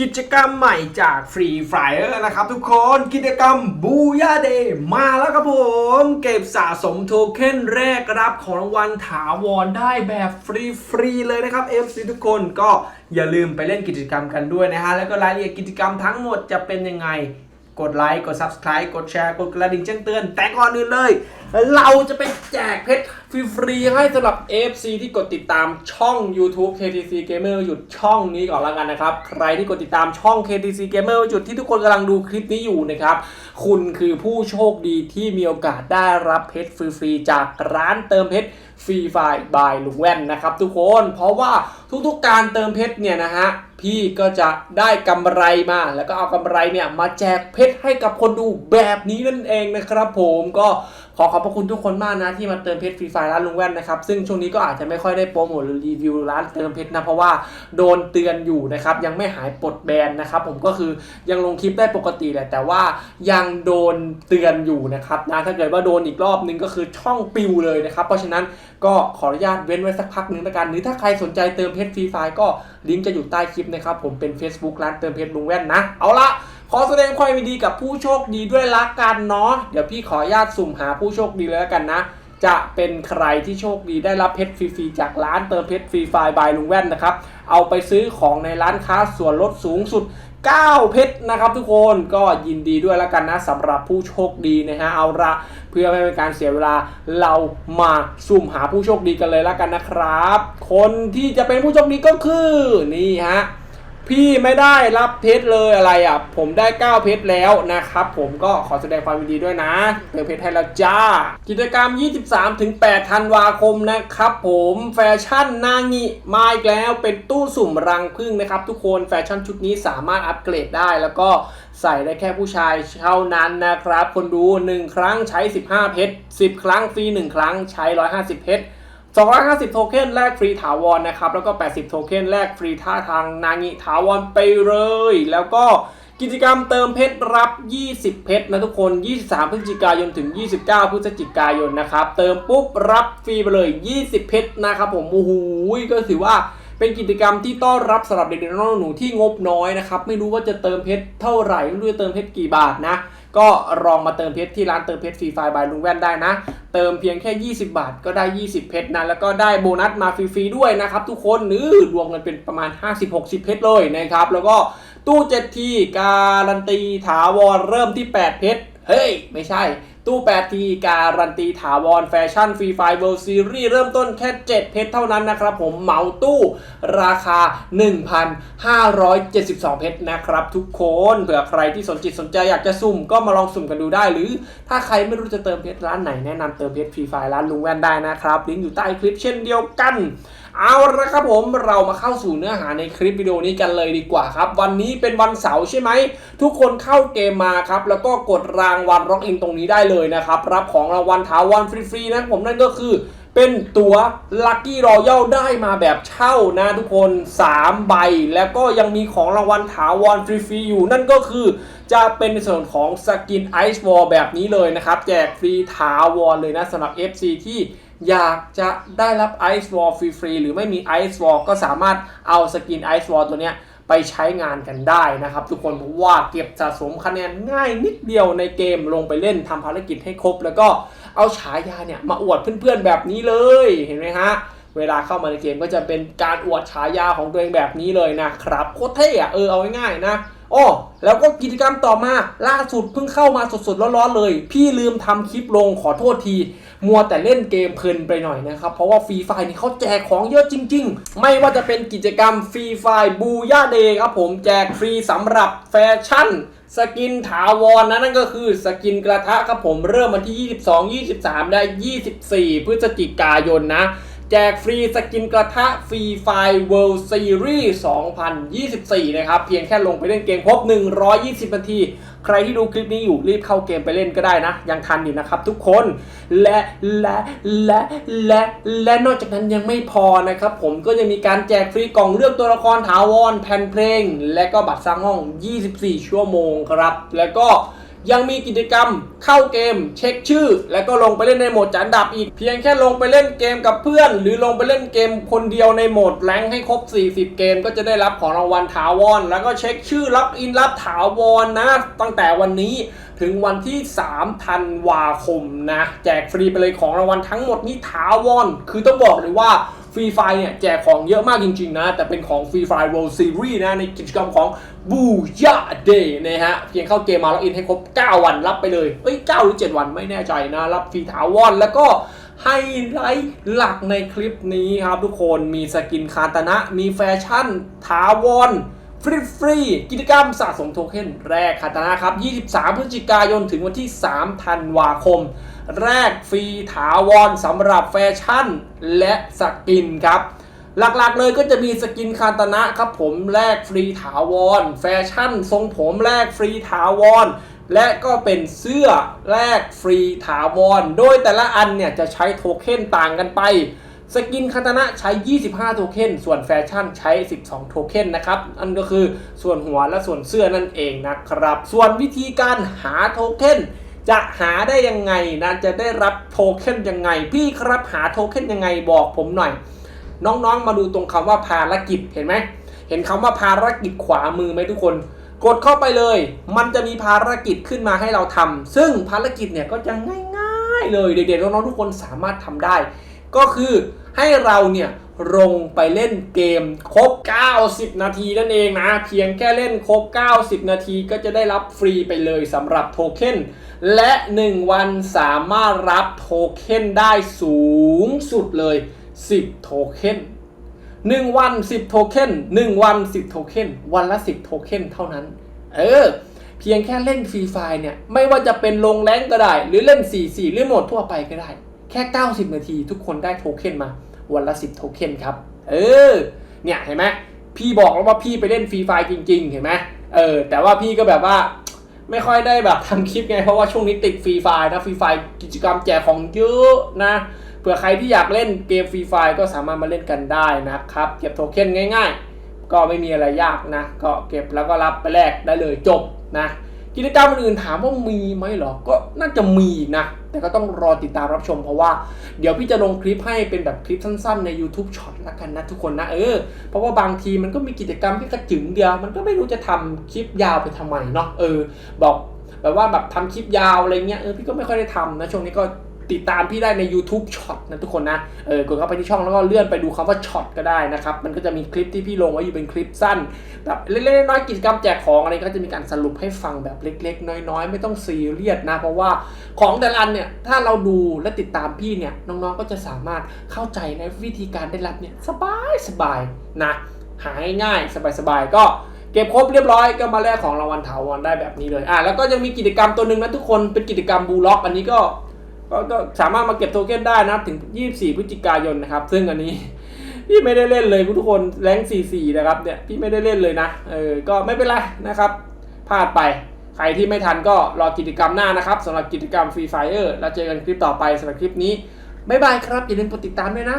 กิจกรรมใหม่จากฟรีไฟเออร์นะครับทุกคนกิจกรรมบูยาเดย์มาแล้วครับผม เก็บสะสมโทเค็นแรกรับของรางวัลถาวรได้แบบฟรีๆเลยนะครับ FC ทุกคนก็อย่าลืมไปเล่นกิจกรรมกันด้วยนะฮะ แล้วก็รายละเอียดกิจกรรมทั้งหมดจะเป็นยังไง กดไลค์กด Subscribe กดแชร์กดกระดิ่งแจ้งเตือน แต่ก่อนอื่นเลย เราจะไปแจกเพชรฟรีๆให้สำหรับ FC ที่กดติดตามช่อง YouTube KTC Gamer หยุดช่องนี้ก่อนละกันนะครับ ใครที่กดติดตามช่อง KTC Gamer หยุดที่ทุกคนกำลังดูคลิปนี้อยู่นะครับ คุณคือผู้โชคดีที่มีโอกาสได้รับเพชรฟรีๆจากร้านเติมเพชรฟรีไฟบายลุงแว่นนะครับทุกคนเพราะว่าทุกๆการเติมเพชรเนี่ยนะฮะพี่ก็จะได้กำไรมา แล้วก็เอากำไรเนี่ยมาแจกเพชรให้กับคนดูแบบนี้นั่นเองนะครับผมก็ ขอขอบพระคุณทุกคนมากนะที่มาเติมเพชรฟรีไฟร้านลุงแว่นนะครับ ซึ่งช่วงนี้ก็อาจจะไม่ค่อยได้โปรโมทหรือรีวิวร้านเติมเพชรนะ เพราะว่าโดนเตือนอยู่นะครับ ยังไม่หายปลดแบนนะครับ ผมก็คือยังลงคลิปได้ปกติแหละแต่ว่ายังโดนเตือนอยู่นะครับนะถ้าเกิดว่าโดนอีกรอบนึงก็คือช่องปิวเลยนะครับเพราะฉะนั้นก็ขออนุญาตเว้นไว้สักพักหนึ่งล้วกันหรือถ้าใครสนใจเติมเพชรฟรีไฟก็ลิงก์จะอยู่ใต้คลิปนะครับผมเป็น Facebook ร้านเติมเพชรลุงแว่นนะ เอาละ ขอแสดงความยินดีกับผู้โชคดีด้วยละกันเนาะเดี๋ยวพี่ขออนุญาตสุ่มหาผู้โชคดีเลยแล้วกันนะ จะเป็นใครที่โชคดีได้รับเพชรฟรีๆจากร้านเติมเพชรฟรีไฟบายลุงแว่นนะครับ เอาไปซื้อของในร้านค้าส่วนลดสูงสุด 9 เพชรนะครับทุกคนก็ยินดีด้วยแล้วกันนะสำหรับผู้โชคดีนะฮะเอาละเพื่อไม่เป็นการเสียเวลาเรามาสุ่มหาผู้โชคดีกันเลยแล้วกันนะครับ คนที่จะเป็นผู้โชคดีก็คือนี่ฮะ พี่ไม่ได้รับเพชรเลยอะไรอะ ผมได้ 9 เพชรแล้วนะครับ ผมก็ขอแสดงความยินดีด้วยนะเติมเพชรให้แล้วจ้า กิจกรรม 23ถึง8ธันวาคมนะครับ ผมแฟชั่นนางิมาอีกแล้วเป็นตู้สุ่มรังผึ้งนะครับ ทุกคนแฟชั่นชุดนี้สามารถอัปเกรดได้แล้วก็ใส่ได้แค่ผู้ชายเท่านั้นนะครับ คนดู 1 ครั้งใช้ 15 เพชร 10 ครั้งฟรี 1 ครั้งใช้ 150 เพชร 250 โทเค็นแลกฟรีถาวรนะครับ แล้วก็ 80 โทเค็นแลกฟรีท่าทางนางิถาวรไปเลย แล้วก็กิจกรรมเติมเพชรรับ 20 เพชรนะทุกคน 23 พฤศจิกายนถึง 29 พฤศจิกายนนะครับ เติมปุ๊บรับฟรีไปเลย 20 เพชรนะครับผม โอ้โห ก็ถือว่า เป็นกิจกรรมที่ต้อนรับสำหรับเด็กๆน้องหนูที่งบน้อยนะครับ ไม่รู้ว่าจะเติมเพชรเท่าไหร่ ไม่รู้จะเติมเพชรกี่บาทนะ ก็ลองมาเติมเพชรที่ร้านเติมเพชรฟรีไฟบายลุงแว่นได้นะ เติมเพียงแค่ 20 บาทก็ได้ 20 เพชรนะ แล้วก็ได้โบนัสมาฟรีๆด้วยนะครับ ทุกคนนื้อรวมกันเป็นประมาณ 50-60 เพชรเลยนะครับ แล้วก็ตู้7ทีการันตีถาวรเริ่มที่ 8 เพชร เฮ้ย ไม่ใช่ ตู้8ทีการันตีถาวรแฟชั่นฟรีไฟเวิลด์ซีรีส์เริ่มต้นแค่ 7 เพชรเท่านั้นนะครับผมเหมาตู้ราคา 1,572 เพชรนะครับทุกคนเผื่อใครที่สนจิตสนใจอยากจะสุ่มก็มาลองสุ่มกันดูได้ หรือถ้าใครไม่รู้จะเติมเพชรร้านไหนแนะนำเติมเพชรฟรีไฟร้านลุงแว่นได้นะครับลิงก์อยู่ใต้คลิปเช่นเดียวกัน เอาละครับผมเรามาเข้าสู่เนื้อหาในคลิปวิดีโอนี้กันเลยดีกว่าครับ วันนี้เป็นวันเสาร์ใช่ไหม ทุกคนเข้าเกมมาครับ แล้วก็กดรางวัลล็อกอินตรงนี้ได้เลยนะครับ รับของรางวัลถาวรฟรีๆนะผมนั่นก็คือเป็นตัว Lucky Royal ได้มาแบบเช่านะทุกคน 3 ใบ แล้วก็ยังมีของรางวัลถาวรฟรีๆอยู่ นั่นก็คือจะเป็นในส่วนของสกิน Ice Wall แบบนี้เลยนะครับ แจกฟรีถาวรเลยนะสำหรับ FC ที่ อยากจะได้รับ Ice Wall ฟรีๆหรือไม่มี Ice Wall ก็สามารถเอาสกิน Ice Wall ตัวเนี้ยไปใช้งานกันได้นะครับ ทุกคนเพราะว่าเก็บสะสมคะแนนง่ายนิดเดียวในเกมลงไปเล่นทำภารกิจให้ครบ แล้วก็เอาฉายาเนี่ยมาอวดเพื่อนๆแบบนี้เลยเห็นไหมฮะ เวลาเข้ามาในเกมก็จะเป็นการอวดฉายาของตัวเองแบบนี้เลยนะครับโคตรเท่อะเออเอาง่ายๆนะอ้อแล้วก็กิจกรรมต่อมาล่าสุดเพิ่งเข้ามาสดๆร้อนๆเลย พี่ลืมทำคลิปลงขอโทษที มัวแต่เล่นเกมเพลินไปหน่อยนะครับ เพราะว่าฟรีไฟนี่เขาแจกของเยอะจริง ๆ ไม่ว่าจะเป็นกิจกรรมฟรีไฟบูย่าเดย์ครับผมแจกฟรีสำหรับแฟชั่น สกินถาวรนะนั่นก็คือสกินกระทะครับผมเริ่มวันที่ 22 23ได้24 พฤศจิกายนนะ แจกฟรีสกินกระทะฟรีไฟเวิลด์ซีรีส์2024 นะครับ เพียงแค่ลงไปเล่นเกมครบ 120 นาที ใครที่ดูคลิปนี้อยู่รีบเข้าเกมไปเล่นก็ได้นะ ยังทันอยู่นะครับทุกคน และและและและและนอกจากนั้นยังไม่พอนะครับ ผมก็ยังมีการแจกฟรีกล่องเลือกตัวละครถาวรแผ่นเพลง และก็บัตรสร้างห้อง 24 ชั่วโมงครับ แล้วก็ ยังมีกิจกรรมเข้าเกม เช็คชื่อ แล้วก็ลงไปเล่นในโหมดจันดับอีก เพียงแค่ลงไปเล่นเกมกับเพื่อน หรือลงไปเล่นเกมคนเดียวในโหมดแรงให้ครบ 40 เกม ก็จะได้รับของรางวัลถาวร แล้วก็เช็คชื่อรับอินรับถาวรนะ ตั้งแต่วันนี้ถึงวันที่ 3 ธันวาคมนะ แจกฟรีไปเลยของรางวัลทั้งหมดนี้ถาวร คือต้องบอกเลยว่า ฟรีไฟเนี่ยแจกของเยอะมากจริง ๆ นะ แต่เป็นของฟรีไฟ World Series นะ ในกิจกรรมของบูยาเดย์นะฮะ เพียงเข้าเกมมาล็อกอินให้ครบ 9 วันรับไปเลย เอ้ย 9 หรือ 7 วันไม่แน่ใจนะ รับฟรีถาวรแล้วก็ไฮไลท์หลักในคลิปนี้ครับทุกคนมีสกินคาตานะ มีแฟชั่นถาวร ฟรีฟรีกิจกรรมสะสมโทเค็นแรกคาตานะครับ 23 พฤศจิกายนถึงวันที่ 3 ธันวาคม แรกฟรีถาวรสำหรับแฟชั่นและสกินครับ หลักๆเลยก็จะมีสกินคาตานะครับผมแลกฟรีถาวร แฟชั่น ทรงผมแลกฟรีถาวร และก็เป็นเสื้อแลกฟรีถาวร โดยแต่ละอันเนี่ยจะใช้โทเค็นต่างกันไป สกินคาตานะใช้ 25 โทเค็น ส่วนแฟชั่นใช้ 12 โทเค็นนะครับ อันก็คือส่วนหัวและส่วนเสื้อนั่นเองนะครับ ส่วนวิธีการหาโทเค็นจะหาได้ยังไงนะจะได้รับโทเค็นยังไง พี่ครับหาโทเค็นยังไงบอกผมหน่อย น้องๆมาดูตรงคำว่าภารกิจเห็นไหม เห็นคำว่าภารกิจขวามือไหมทุกคน กดเข้าไปเลย มันจะมีภารกิจขึ้นมาให้เราทำซึ่งภารกิจเนี่ยก็จะง่าย ๆ เลยเด็กๆน้องๆทุกคนสามารถทำได้ ก็คือให้เราเนี่ยลงไปเล่นเกมครบ 90 นาทีนั่นเองนะ เพียงแค่เล่นครบ 90 นาทีก็จะได้รับฟรีไปเลยสำหรับโทเค็นและ 1 วันสามารถรับโทเค็นได้สูงสุดเลย 10 โทเค็น1 วัน 10 โทเค็น1 วัน 10 โทเค็นวันละ 10 โทเค็นเท่านั้น เออ เพียงแค่เล่นฟรีไฟเนี่ย ไม่ว่าจะเป็นลงแรงก็ได้ หรือเล่น 4 4 หรือโหมดทั่วไปก็ได้ ค่ 90 นาที ทุกคนได้โทเค็นมาวันละ 10 โทเค็นครับ เออ เนี่ยเห็นไหมพี่บอกแล้วว่าพี่ไปเล่นฟรีไฟจริง ๆ เห็นไหมเออ แต่ว่าพี่ก็แบบว่าไม่ค่อยได้แบบทำคลิปไง เพราะว่าช่วงนี้ติดฟรีไฟนะฟรีไฟกิจกรรมแจกของเยอะนะเผื่อใครที่อยากเล่นเกมฟรีไฟก็สามารถมาเล่นกันได้นะครับ เก็บโทเค็นง่าย ๆ ก็ไม่มีอะไรยากนะ ก็เก็บแล้วก็รับไปแลกได้เลยจบนะ กิจกรรมอื่นๆถามว่ามีไหมเหรอ ก็น่าจะมีนะ แต่ก็ต้องรอติดตามรับชมเพราะว่าเดี๋ยวพี่จะลงคลิปให้เป็นแบบคลิปสั้นๆใน YouTube ช็อตละกันนะทุกคนนะเออ เพราะว่าบางทีมันก็มีกิจกรรมที่กระจึงเดียว มันก็ไม่รู้จะทำคลิปยาวไปทำไมเนาะเออ บอกแบบว่าแบบทำคลิปยาวอะไรเงี้ยเออพี่ก็ไม่ค่อยได้ทำนะช่วงนี้ก็ ติดตามพี่ได้ใน YouTube ช็อตนะทุกคนนะเออกดเข้าไปที่ช่องแล้วก็เลื่อนไปดูคำว่าช็อตก็ได้นะครับมันก็จะมีคลิปที่พี่ลงไว้อยู่เป็นคลิปสั้นแบบเล็กๆน้อยๆกิจกรรมแจกของอะไรก็จะมีการสรุปให้ฟังแบบเล็ก ๆ น้อยๆ ไม่ต้องซีเรียสนะเพราะว่าของแต่ละอันเนี่ยถ้าเราดูและติดตามพี่เนี่ยน้องๆก็จะสามารถเข้าใจในวิธีการได้รับเนี่ยสบายสบายนะหาง่ายๆสบายๆก็เก็บครบเรียบร้อยก็มาแลกของรางวัลถาวรได้แบบนี้เลยอะแล้วก็ยังมีกิจกรรมตัวหนึ่งนะทุกคนเป็นกิจกรรมบูล็อก อันนี้ก็ ก็สามารถมาเก็บโทเค็นได้นะถึง 24 พฤศจิกายนนะครับ ซึ่งอันนี้พี่ไม่ได้เล่นเลยทุกคนแรง44 นะครับเนี่ยพี่ไม่ได้เล่นเลยนะเออก็ไม่เป็นไรนะครับพลาดไปใครที่ไม่ทันก็รอกิจกรรมหน้านะครับสำหรับกิจกรรม Free Fire แล้วเจอกันคลิปต่อไปสำหรับคลิปนี้บ๊ายบายครับอย่าลืมกดติดตามด้วยนะ